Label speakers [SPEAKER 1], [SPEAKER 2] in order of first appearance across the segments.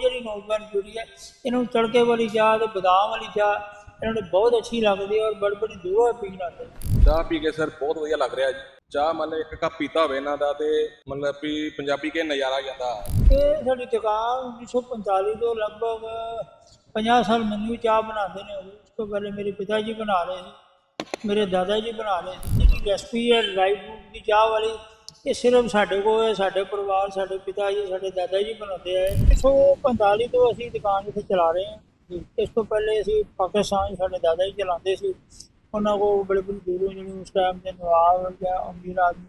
[SPEAKER 1] ਜਿਹੜੀ ਨੌਜਵਾਨ ਪੀੜ੍ਹੀ ਹੈ ਇਹਨਾਂ ਨੂੰ ਤੜਕੇ ਵਾਲੀ ਚਾਹ ਤੇ ਬਦਾਮ ਵਾਲੀ ਚਾਹ ਇਹਨਾਂ ਨੂੰ ਬਹੁਤ ਅੱਛੀ ਲੱਗਦੀ ਹੈ ਔਰ ਬੜੀ ਬੜੀ ਦੂਰੋਂ ਪੀਣ ਨੇ।
[SPEAKER 2] ਚਾਹ ਪੀ ਕੇ ਸਰ ਬਹੁਤ ਵਧੀਆ ਲੱਗ ਰਿਹਾ ਜੀ। ਚਾਹ ਮਤਲਬ ਇੱਕ ਕੱਪ ਪੀਤਾ ਹੋਵੇ ਇਹਨਾਂ ਦਾ ਤੇ ਮਤਲਬ ਵੀ ਪੰਜਾਬੀ ਕੇ ਨਜ਼ਾਰਾ ਜਾਂਦਾ
[SPEAKER 1] ਇਹ ਸਾਡੀ ਦੁਕਾਨ 1945 ਤੋਂ ਲਗਭਗ 50 ਸਾਲ ਮੈਨੂੰ ਚਾਹ ਬਣਾਉਂਦੇ ਨੇ ਉਸ ਤੋਂ ਪਹਿਲੇ ਮੇਰੇ ਪਿਤਾ ਜੀ ਬਣਾ ਰਹੇ ਸੀ ਮੇਰੇ ਦਾਦਾ ਜੀ ਬਣਾ ਰਹੇ ਸੀ। ਜਿਹੜੀ ਰੈਸਪੀ ਹੈ ਡਰਾਈ ਫਰੂਟ ਦੀ ਚਾਹ ਵਾਲੀ ਇਹ ਸਿਰਫ ਸਾਡੇ ਕੋਲ ਹੈ ਸਾਡੇ ਪਰਿਵਾਰ ਸਾਡੇ ਪਿਤਾ ਜੀ ਸਾਡੇ ਦਾਦਾ ਜੀ ਬਣਾਉਂਦੇ ਆ। 1945 ਤੋਂ ਅਸੀਂ ਦੁਕਾਨ ਇੱਥੇ ਚਲਾ ਰਹੇ ਹਾਂ। ਇਸ ਤੋਂ ਪਹਿਲੇ ਅਸੀਂ ਪਾਕਿਸਤਾਨ ਸਾਡੇ ਦਾਦਾ ਜੀ ਚਲਾਉਂਦੇ ਸੀ। ਉਹਨਾਂ ਕੋਲ ਬੜੇ ਬੜੇ ਦੂਰੋਂ ਜਿਹੜੇ ਉਸ ਟਾਈਮ ਦੇ ਨਵਾਬ ਜਾਂ ਅਮੀਰ ਆਦਮੀ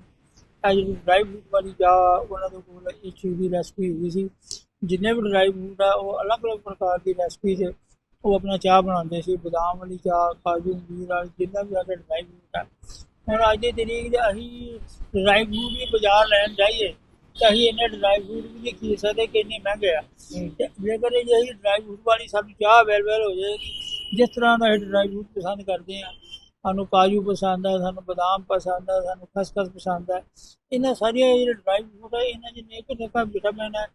[SPEAKER 1] ਇਹ ਜਿਹੜੀ ਡਰਾਈ ਫਰੂਟ ਵਾਲੀ ਚਾਹ ਉਹਨਾਂ ਦੇ ਕੋਲ ਇਸ ਚੀਜ਼ ਦੀ ਰੈਸਪੀ ਹੋਈ ਸੀ ਜਿੰਨੇ ਵੀ ਡਰਾਈ ਫਰੂਟ ਆ ਉਹ ਅਲੱਗ-ਅਲੱਗ ਪ੍ਰਕਾਰ ਦੀ ਰੈਸਪੀ 'ਚ ਉਹ ਆਪਣਾ ਚਾਹ ਬਣਾਉਂਦੇ ਸੀ। ਬਦਾਮ ਵਾਲੀ ਚਾਹ ਕਾਜੂ ਅੰਜੀਰ ਵਾਲੀ ਜਿੰਨਾ ਵੀ ਸਾਡੇ ਡਰਾਈ ਫਰੂਟ ਆ। ਹੁਣ ਅੱਜ ਦੀ ਤਰੀਕ 'ਚ ਅਸੀਂ ਡਰਾਈ ਫਰੂਟ ਵੀ ਬਾਜ਼ਾਰ ਲੈਣ ਜਾਈਏ ਤਾਂ ਅਸੀਂ ਇੰਨੇ ਡਰਾਈ ਫਰੂਟ ਵੀ ਨਹੀਂ ਖਰੀਦ ਸਕਦੇ ਕਿ ਇੰਨੇ ਮਹਿੰਗੇ ਆ। ਤੇ ਜੇਕਰ ਇਹ ਅਸੀਂ ਡਰਾਈ ਫਰੂਟ ਵਾਲੀ ਸਾਨੂੰ ਚਾਹ ਅਵੇਲੇਬਲ ਹੋ ਜਾਏ ਜਿਸ ਤਰ੍ਹਾਂ ਦਾ ਅਸੀਂ ਡਰਾਈ ਫਰੂਟ ਪਸੰਦ ਕਰਦੇ ਆ ਸਾਨੂੰ ਕਾਜੂ ਪਸੰਦ ਆ ਸਾਨੂੰ ਬਦਾਮ ਪਸੰਦ ਆ ਸਾਨੂੰ ਖਸਖਸ ਪਸੰਦ ਆ ਇਹਨਾਂ ਸਾਰੀਆਂ ਜਿਹੜੇ ਡਰਾਈ ਫਰੂਟ ਆ ਇਹਨਾਂ 'ਚ ਨੇਕ ਨੇਕਾਂ ਵਿਟਾਮਿਨ ਆ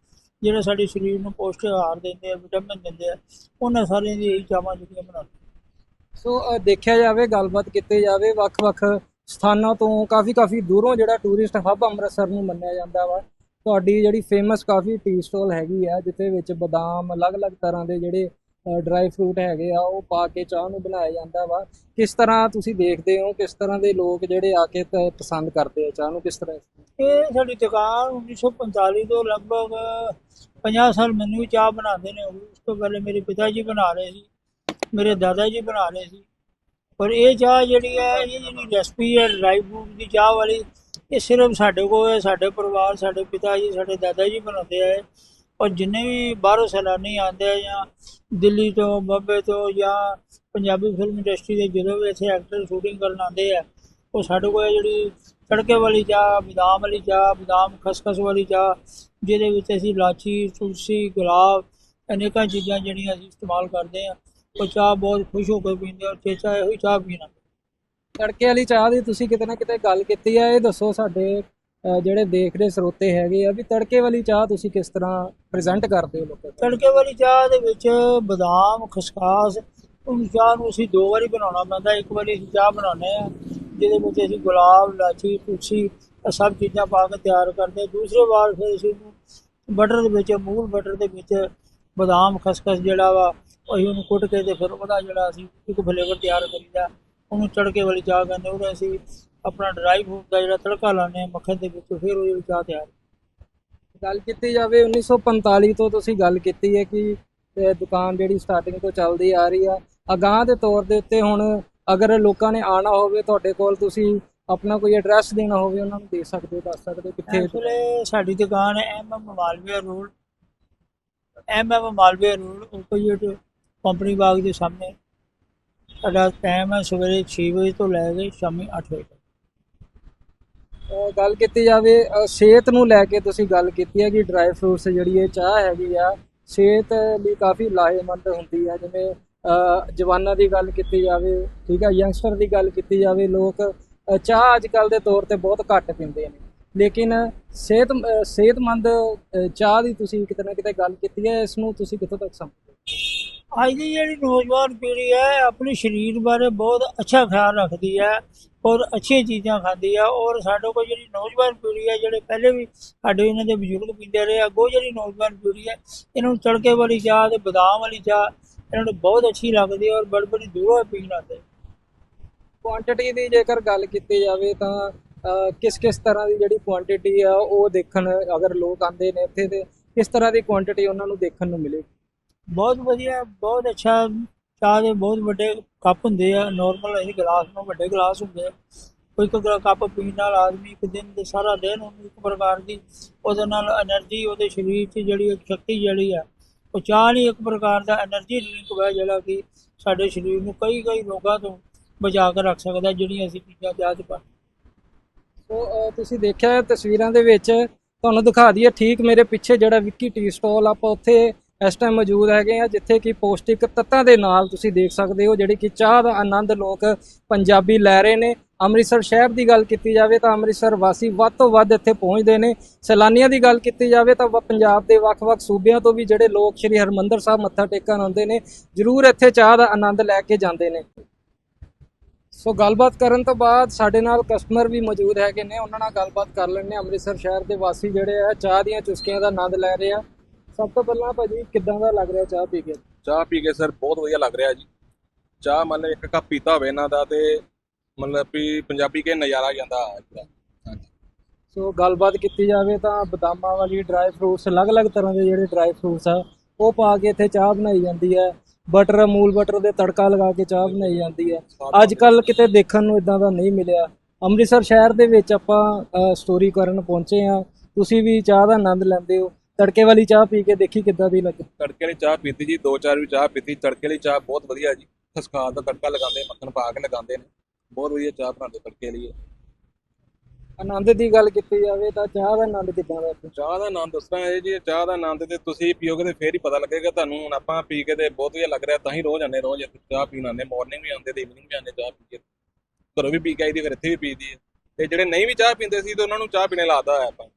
[SPEAKER 1] ਜਿਹੜੇ ਸਾਡੇ ਸਰੀਰ ਨੂੰ ਪੌਸ਼ਟਿਕ ਆਹਾਰ ਦਿੰਦੇ ਆ ਵਿਟਾਮਿਨ ਦਿੰਦੇ ਆ ਉਹਨਾਂ ਸਾਰਿਆਂ ਦੀ ਇਹੀ ਚਾਵਾਂ ਜਿਹੜੀਆਂ ਬਣਾਉਂਦੇ
[SPEAKER 3] ਸੋ ਦੇਖਿਆ ਜਾਵੇ ਗੱਲਬਾਤ ਕੀਤੀ ਜਾਵੇ ਵੱਖ-ਵੱਖ ਸਥਾਨਾਂ ਤੋਂ ਕਾਫੀ-ਕਾਫੀ ਦੂਰੋਂ ਜਿਹੜਾ ਟੂਰਿਸਟ ਹੱਬ ਅੰਮ੍ਰਿਤਸਰ ਨੂੰ ਮੰਨਿਆ ਜਾਂਦਾ ਵਾ। ਤੁਹਾਡੀ ਜਿਹੜੀ ਫੇਮਸ ਕਾਫੀ ਟੀ ਸਟਾਲ ਹੈਗੀ ਆ, ਜਿੱਥੇ ਵਿੱਚ ਬਦਾਮ, ਅਲੱਗ-ਅਲੱਗ ਤਰ੍ਹਾਂ ਦੇ ਜਿਹੜੇ ਡਰਾਈ ਫਰੂਟ ਹੈਗੇ ਆ, ਉਹ ਪਾ ਕੇ ਚਾਹ ਨੂੰ ਬਣਾਇਆ ਜਾਂਦਾ ਵਾ। ਕਿਸ ਤਰ੍ਹਾਂ ਤੁਸੀਂ ਦੇਖਦੇ ਹੋ? ਕਿਸ ਤਰ੍ਹਾਂ ਦੇ ਲੋਕ ਜਿਹੜੇ ਆ ਕੇ ਤ- ਪਸੰਦ ਕਰਦੇ ਆ ਚਾਹ ਨੂੰ? ਕਿਸ ਤਰ੍ਹਾਂ
[SPEAKER 1] ਇਹ ਸਾਡੀ ਦੁਕਾਨ 1945 ਤੋਂ ਲਗਭਗ 50 ਸਾਲ ਮੈਨੂੰ ਵੀ ਚਾਹ ਬਣਾਉਂਦੇ ਨੇ। ਉਸ ਤੋਂ ਪਹਿਲੇ ਮੇਰੇ ਪਿਤਾ ਜੀ ਬਣਾ ਰਹੇ ਸੀ, ਮੇਰੇ ਦਾਦਾ ਜੀ ਬਣਾ ਰਹੇ ਸੀ। ਪਰ ਇਹ ਚਾਹ ਜਿਹੜੀ ਹੈ, ਇਹ ਜਿਹੜੀ ਰੈਸਪੀ ਹੈ ਡਰਾਈ ਫਰੂਟ ਦੀ ਚਾਹ ਵਾਲੀ, ਇਹ ਸਿਰਫ ਸਾਡੇ ਕੋਲ ਹੈ, ਸਾਡੇ ਪਰਿਵਾਰ, ਸਾਡੇ ਪਿਤਾ ਜੀ, ਸਾਡੇ ਦਾਦਾ ਜੀ ਬਣਾਉਂਦੇ ਆ ਔਰ ਜਿੰਨੇ ਵੀ ਬਾਹਰੋਂ ਸੈਲਾਨੀ ਆਉਂਦੇ ਆ ਜਾਂ ਦਿੱਲੀ ਤੋਂ, ਬੰਬੇ ਤੋਂ ਜਾਂ ਪੰਜਾਬੀ ਫਿਲਮ ਇੰਡਸਟਰੀ ਦੇ ਜਦੋਂ ਵੀ ਇੱਥੇ ਐਕਟਰ ਸ਼ੂਟਿੰਗ ਕਰਨ ਆਉਂਦੇ ਆ, ਉਹ ਸਾਡੇ ਕੋਲ ਇਹ ਜਿਹੜੀ ਤੜਕੇ ਵਾਲੀ ਚਾਹ, ਬਦਾਮ ਵਾਲੀ ਚਾਹ, ਬਦਾਮ ਖਸਖਸ ਵਾਲੀ ਚਾਹ, ਜਿਹਦੇ ਵਿੱਚ ਅਸੀਂ ਇਲਾਚੀ, ਤੁਲਸੀ, ਗੁਲਾਬ, ਅਨੇਕਾਂ ਚੀਜ਼ਾਂ ਜਿਹੜੀਆਂ ਅਸੀਂ ਇਸਤੇਮਾਲ ਕਰਦੇ ਆ। ਉਹ ਚਾਹ ਬਹੁਤ ਖੁਸ਼ ਹੋ ਕੇ ਪੀਂਦੇ ਆ ਚੇਚਾ ਇਹੋ ਹੀ ਚਾਹ ਪੀਣਾ
[SPEAKER 3] ਤੜਕੇ ਵਾਲੀ ਚਾਹ ਦੀ ਤੁਸੀਂ ਕਿਤੇ ਨਾ ਕਿਤੇ ਗੱਲ ਕੀਤੀ ਆ ਇਹ ਦੱਸੋ ਸਾਡੇ ਜਿਹੜੇ ਦੇਖਦੇ ਸਰੋਤੇ ਹੈਗੇ ਆ ਵੀ ਤੜਕੇ ਵਾਲੀ ਚਾਹ ਤੁਸੀਂ ਕਿਸ ਤਰ੍ਹਾਂ ਪ੍ਰੈਜ਼ੈਂਟ ਕਰਦੇ ਹੋ ਲੋਕਾਂ ਨੂੰ
[SPEAKER 1] ਤੜਕੇ ਵਾਲੀ ਚਾਹ ਦੇ ਵਿੱਚ ਬਦਾਮ ਖਸਖਾਸ ਉਹ ਚਾਹ ਨੂੰ ਅਸੀਂ ਦੋ ਵਾਰੀ ਬਣਾਉਣਾ ਪੈਂਦਾ ਇੱਕ ਵਾਰੀ ਅਸੀਂ ਚਾਹ ਬਣਾਉਂਦੇ ਆ ਜਿਹਦੇ ਵਿੱਚ ਅਸੀਂ ਗੁਲਾਬ ਇਲਾਚੀ ਤੁਲਸੀ ਇਹ ਸਭ ਚੀਜ਼ਾਂ ਪਾ ਕੇ ਤਿਆਰ ਕਰਦੇ ਹਾਂ। ਦੂਸਰੇ ਵਾਰ ਫਿਰ ਅਸੀਂ ਉਹਨੂੰ ਬਟਰ ਦੇ ਵਿੱਚ ਅਮੂਲ ਬਟਰ ਦੇ ਵਿੱਚ ਬਦਾਮ ਖਸਖਸ ਜਿਹੜਾ ਵਾ ਅਸੀਂ ਉਹਨੂੰ ਕੁੱਟ ਕੇ ਤੇ ਫਿਰ ਉਹਦਾ ਜਿਹੜਾ ਅਸੀਂ ਇੱਕ ਫਲੇਵਰ ਤਿਆਰ ਕਰੀਦਾ ਉਹਨੂੰ ਤੜਕੇ ਵਾਲੀ ਚਾਹ ਕਹਿੰਦੇ ਉਹਦੇ ਅਸੀਂ ਆਪਣਾ ਡਰਾਈ ਫਰੂਟ ਦਾ ਜਿਹੜਾ ਤੜਕਾ ਲਾਉਂਦੇ ਹਾਂ ਮੱਖਣ ਦੇ ਵਿੱਚ ਫਿਰ ਉਹਦੀ ਚਾਹ ਤਿਆਰ
[SPEAKER 3] ਗੱਲ ਕੀਤੀ ਜਾਵੇ 1945 ਤੋਂ ਤੁਸੀਂ ਗੱਲ ਕੀਤੀ ਹੈ ਕਿ ਦੁਕਾਨ ਜਿਹੜੀ ਸਟਾਰਟਿੰਗ ਤੋਂ ਚੱਲਦੀ ਆ ਰਹੀ ਆ। ਅਗਾਹ ਦੇ ਤੌਰ ਦੇ ਉੱਤੇ ਹੁਣ ਅਗਰ ਲੋਕਾਂ ਨੇ ਆਣਾ ਹੋਵੇ ਤੁਹਾਡੇ ਕੋਲ ਤੁਸੀਂ ਆਪਣਾ ਕੋਈ ਐਡਰੈਸ ਦੇਣਾ ਹੋਵੇ ਉਹਨਾਂ ਨੂੰ ਦੇ ਸਕਦੇ ਹੋ ਦੱਸ ਸਕਦੇ ਕਿੱਥੇ
[SPEAKER 1] ਸਾਡੀ ਦੁਕਾਨ ਹੈ M M Malviya road M M Malviya road opposite company Bagh ਦੇ ਸਾਹਮਣੇ। ਸਾਡਾ ਟਾਈਮ ਹੈ ਸਵੇਰੇ 6 ਵਜੇ ਤੋਂ ਲੈ ਕੇ ਸ਼ਾਮੀ 8 ਵਜੇ ਤੱਕ।
[SPEAKER 3] ਗੱਲ ਕੀਤੀ ਜਾਵੇ ਸਿਹਤ ਨੂੰ ਲੈ ਕੇ ਤੁਸੀਂ ਗੱਲ ਕੀਤੀ ਹੈ ਕਿ ਡਰਾਈ ਫਰੂਟਸ ਜਿਹੜੀ ਇਹ ਚਾਹ ਹੈਗੀ ਆ, ਸਿਹਤ ਲਈ ਕਾਫੀ ਲਾਹੇਮੰਦ ਹੁੰਦੀ ਹੈ ਜਿਵੇਂ ਜਵਾਨਾਂ ਦੀ ਗੱਲ ਕੀਤੀ ਜਾਵੇ, ਠੀਕ ਹੈ ਯੰਗਸਟਰ ਦੀ ਗੱਲ ਕੀਤੀ ਜਾਵੇ, ਲੋਕ ਚਾਹ ਅੱਜ ਕੱਲ ਦੇ ਤੌਰ ਤੇ ਬਹੁਤ ਘੱਟ ਪੀਂਦੇ ਨੇ। ਲੇਕਿਨ ਸਿਹਤ ਸਿਹਤਮੰਦ ਚਾਹ ਦੀ ਤੁਸੀਂ ਕਿਤੇ ਨਾ ਕਿਤੇ ਗੱਲ ਕੀਤੀ ਹੈ ਇਸ ਨੂੰ ਤੁਸੀਂ ਕਿੱਥੋਂ ਤੱਕ ਸਮਝਦੇ
[SPEAKER 1] ਅੱਜ ਦੀ ਜਿਹੜੀ ਨੌਜਵਾਨ ਪੀੜ੍ਹੀ ਹੈ ਆਪਣੇ ਸਰੀਰ ਬਾਰੇ ਬਹੁਤ ਅੱਛਾ ਖਿਆਲ ਰੱਖਦੀ ਹੈ ਔਰ ਅੱਛੀਆਂ ਚੀਜ਼ਾਂ ਖਾਂਦੀ ਹੈ ਔਰ ਸਾਡੇ ਕੋਲ ਜਿਹੜੀ ਨੌਜਵਾਨ ਪੀੜ੍ਹੀ ਹੈ ਜਿਹੜੇ ਪਹਿਲੇ ਵੀ ਸਾਡੇ ਇਹਨਾਂ ਦੇ ਬਜ਼ੁਰਗ ਪੀਂਦੇ ਰਹੇ ਅੱਗੋਂ ਜਿਹੜੀ ਨੌਜਵਾਨ ਪੀੜ੍ਹੀ ਹੈ ਇਹਨਾਂ ਨੂੰ ਤੜਕੇ ਵਾਲੀ ਚਾਹ ਤੇ ਬਦਾਮ ਵਾਲੀ ਚਾਹ ਇਹਨਾਂ ਨੂੰ ਬਹੁਤ ਅੱਛੀ ਲੱਗਦੀ ਔਰ ਬੜੀ ਬੜੀ ਦੂਰੋਂ ਪੀਣ ਆਉਂਦੇ
[SPEAKER 3] ਕੁਆਂਟੀਟੀ ਦੀ ਜੇਕਰ ਗੱਲ ਕੀਤੀ ਜਾਵੇ ਤਾਂ ਕਿਸ ਕਿਸ ਤਰ੍ਹਾਂ ਦੀ ਜਿਹੜੀ ਕੁਆਂਟੀਟੀ ਆ, ਉਹ ਦੇਖਣ ਅਗਰ ਲੋਕ ਆਂਦੇ ਨੇ ਇੱਥੇ ਤੇ ਕਿਸ ਤਰ੍ਹਾਂ ਦੀ ਕੁਆਂਟੀਟੀ ਉਹਨਾਂ ਨੂੰ ਦੇਖਣ ਨੂੰ ਮਿਲੇ?
[SPEAKER 1] ਬਹੁਤ ਵਧੀਆ, ਬਹੁਤ ਅੱਛਾ ਚਾਹ ਦੇ ਬਹੁਤ ਵੱਡੇ ਕੱਪ ਹੁੰਦੇ ਆ ਨਾਰਮਲ ਇਹ ਗਲਾਸ ਨੂੰ ਵੱਡੇ ਗਲਾਸ ਹੁੰਦੇ ਆ। ਕੋਈ ਕੋਈ ਕੱਪ ਪੀਣ ਨਾਲ ਆਦਮੀ ਇੱਕ ਦਿਨ ਦੇ ਸਾਰਾ ਦਿਨ ਉਹਨੂੰ ਇੱਕ ਪ੍ਰਕਾਰ ਦੀ ਉਹਦੇ ਨਾਲ એનર્ਜੀ ਉਹਦੇ ਸਰੀਰ 'ਚ ਜਿਹੜੀ ਇੱਕ ਸ਼ਕਤੀ ਜਿਹੜੀ ਆ, ਉਹ ਚਾਹ ਨਹੀਂ ਇੱਕ ਪ੍ਰਕਾਰ ਦਾ એનર્ਜੀ ਡਰਿੰਕ ਹੈ ਜਿਹੜਾ ਕਿ ਸਾਡੇ ਸਰੀਰ ਨੂੰ ਕਈ ਕਈ ਰੋਗਾਂ ਤੋਂ ਬਚਾ ਕੇ ਰੱਖ ਸਕਦਾ, ਜਿਹੜੀਆਂ ਅਸੀਂ ਪੀਂਦੇ ਆ
[SPEAKER 3] ਚਾਹ ਤੇ ਤੁਸੀਂ ਦੇਖਿਆ ਤਸਵੀਰਾਂ ਦੇ ਵਿੱਚ, ਤੁਹਾਨੂੰ ਦਿਖਾ ਦਈਏ, ਠੀਕ ਮੇਰੇ ਪਿੱਛੇ ਜਿਹੜਾ ਵਿੱਕੀ ਟੀ ਸਟਾਲ ਆਪਾਂ ਉੱਥੇ ਇਸ ਟਾਈਮ ਮੌਜੂਦ ਹੈਗੇ ਆ ਜਿੱਥੇ ਕਿ ਪੌਸ਼ਟਿਕ ਤੱਤਾਂ ਦੇ ਨਾਲ ਤੁਸੀਂ ਦੇਖ ਸਕਦੇ ਹੋ, ਜਿਹੜੀ ਕਿ ਚਾਹ ਦਾ ਆਨੰਦ ਲੋਕ ਪੰਜਾਬੀ ਲੈ ਰਹੇ ਨੇ। ਅੰਮ੍ਰਿਤਸਰ ਸ਼ਹਿਰ ਦੀ ਗੱਲ ਕੀਤੀ ਜਾਵੇ ਤਾਂ ਅੰਮ੍ਰਿਤਸਰ ਵਾਸੀ ਵੱਧ ਤੋਂ ਵੱਧ ਇੱਥੇ ਪਹੁੰਚਦੇ ਨੇ। ਸੈਲਾਨੀਆਂ ਦੀ ਗੱਲ ਕੀਤੀ ਜਾਵੇ ਤਾਂ ਵ- ਪੰਜਾਬ ਦੇ ਵੱਖ-ਵੱਖ ਸੂਬਿਆਂ ਤੋਂ ਵੀ ਜਿਹੜੇ ਲੋਕ ਸ਼੍ਰੀ ਹਰਮੰਦਰ ਸਾਹਿਬ ਮੱਥਾ ਟੇਕਣ ਆਉਂਦੇ ਨੇ, ਜ਼ਰੂਰ ਇੱਥੇ ਚਾਹ ਦਾ ਆਨੰਦ ਲੈ ਕੇ ਜਾਂਦੇ ਨੇ। ਸੋ ਗੱਲਬਾਤ ਕਰਨ ਤੋਂ ਬਾਅਦ ਸਾਡੇ ਨਾਲ ਕਸਟਮਰ ਵੀ ਮੌਜੂਦ ਹੈਗੇ ਨੇ। ਉਹਨਾਂ ਨਾਲ ਗੱਲਬਾਤ ਕਰ ਲੈਣੇ ਅੰਮ੍ਰਿਤਸਰ ਸ਼ਹਿਰ ਦੇ ਵਾਸੀ ਜਿਹੜੇ ਆ ਚਾਹ ਦੀਆਂ ਚੁਸਕੀਆਂ ਦਾ ਆਨੰਦ ਲੈ ਰਹੇ ਆ। ਸਭ ਤੋਂ ਪਹਿਲਾਂ ਭਾਜੀ ਕਿੱਦਾਂ ਦਾ ਲੱਗ ਰਿਹਾ ਚਾਹ ਪੀ ਕੇ?
[SPEAKER 2] ਚਾਹ ਪੀ ਕੇ ਸਰ ਬਹੁਤ ਵਧੀਆ ਲੱਗ ਰਿਹਾ ਜੀ। ਚਾਹ ਮਤਲਬ ਇੱਕ ਕੱਪ ਪੀਤਾ ਹੋਵੇ ਇਹਨਾਂ ਦਾ ਤੇ ਮਤਲਬ ਵੀ ਪੰਜਾਬੀ ਕੇ ਨਜ਼ਾਰਾ ਜਾਂਦਾ ਹੈ
[SPEAKER 3] ਸੋ ਗੱਲਬਾਤ ਕੀਤੀ ਜਾਵੇ ਤਾਂ ਬਦਾਮਾਂ ਵਾਲੀ ਡਰਾਈ ਫਰੂਟਸ ਅਲੱਗ-ਅਲੱਗ ਤਰ੍ਹਾਂ ਦੇ ਜਿਹੜੇ ਡਰਾਈ ਫਰੂਟਸ ਆ ਉਹ ਪਾ ਕੇ ਇੱਥੇ ਚਾਹ ਬਣਾਈ ਜਾਂਦੀ ਹੈ। ਬਟਰ ਅਮੂਲ ਬਟਰ ਦੇ ਤੜਕਾ ਲਗਾ ਕੇ ਚਾਹ ਬਣਾਈ ਜਾਂਦੀ ਹੈ। ਅੱਜ ਕੱਲ ਕਿਤੇ ਦੇਖਣ ਨੂੰ ਇਦਾਂ ਦਾ ਨਹੀਂ ਮਿਲਿਆ। ਅੰਮ੍ਰਿਤਸਰ ਸ਼ਹਿਰ ਦੇ ਵਿੱਚ ਆਪਾਂ ਸਟੋਰੀ ਕਰਨ ਪਹੁੰਚੇ ਆ ਤੁਸੀਂ ਵੀ ਚਾਹ ਦਾ ਆਨੰਦ ਲੈਂਦੇ ਹੋ। ਤੜਕੇ ਵਾਲੀ ਚਾਹ ਪੀ ਕੇ ਦੇਖੀ ਕਿੱਦਾਂ ਦੀ ਲੱਗੀ?
[SPEAKER 2] ਤੜਕੇ ਵਾਲੀ ਚਾਹ ਪੀਤੀ ਜੀ, ਦੋ ਚਾਰ ਵੀ ਚਾਹ ਪੀਤੀ। ਤੜਕੇ ਵਾਲੀ ਚਾਹ ਬਹੁਤ ਵਧੀਆ ਜੀ। ਖਸਖਾਸ ਦਾ ਤੜਕਾ ਲਗਾਉਂਦੇ ਮੱਖਣ ਪਾ ਕੇ ਲਗਾਉਂਦੇ ਨੇ। ਬਹੁਤ ਵਧੀਆ ਚਾਹ ਬਣਾਉਂਦੇ ਤੜਕੇ ਲਈ
[SPEAKER 3] ਆਨੰਦ ਦੀ ਗੱਲ ਕੀਤੀ ਜਾਵੇ ਤਾਂ ਚਾਹ ਦਾ ਆਨੰਦ ਕਿੱਦਾਂ ਦਾ
[SPEAKER 2] ਚਾਹ ਦਾ ਆਨੰਦ ਦੱਸਣਾ ਹੈ ਜੀ, ਚਾਹ ਦਾ ਆਨੰਦ ਤੇ ਤੁਸੀਂ ਪੀਓਗੇ ਤੇ ਫੇਰ ਹੀ ਪਤਾ ਲੱਗੇਗਾ ਤੁਹਾਨੂੰ। ਹੁਣ ਆਪਾਂ ਪੀ ਕੇ ਤੇ ਬਹੁਤ ਵਧੀਆ ਲੱਗ ਰਿਹਾ, ਤਾਂ ਹੀ ਰੋਜ਼ ਆਉਂਦੇ, ਰੋਜ਼ ਇੱਥੇ ਚਾਹ ਪੀਣ ਆਉਂਦੇ ਮਾਰਨਿੰਗ ਵੀ ਆਉਂਦੇ ਤੇ ਇਵਨਿੰਗ ਵੀ ਆਉਂਦੇ ਚਾਹ ਪੀ ਕੇ। ਘਰੋਂ ਵੀ ਪੀ ਕੇ ਆਈਦੀ, ਫਿਰ ਇੱਥੇ ਵੀ ਪੀਦੀ ਹੈ। ਤੇ ਜਿਹੜੇ ਨਹੀਂ ਵੀ ਚਾਹ ਪੀਂਦੇ ਸੀ ਤੇ ਉਹਨਾਂ ਨੂੰ ਚਾਹ ਪੀਣੇ ਲਾਦਾ ਹੈ ਆਪਾਂ।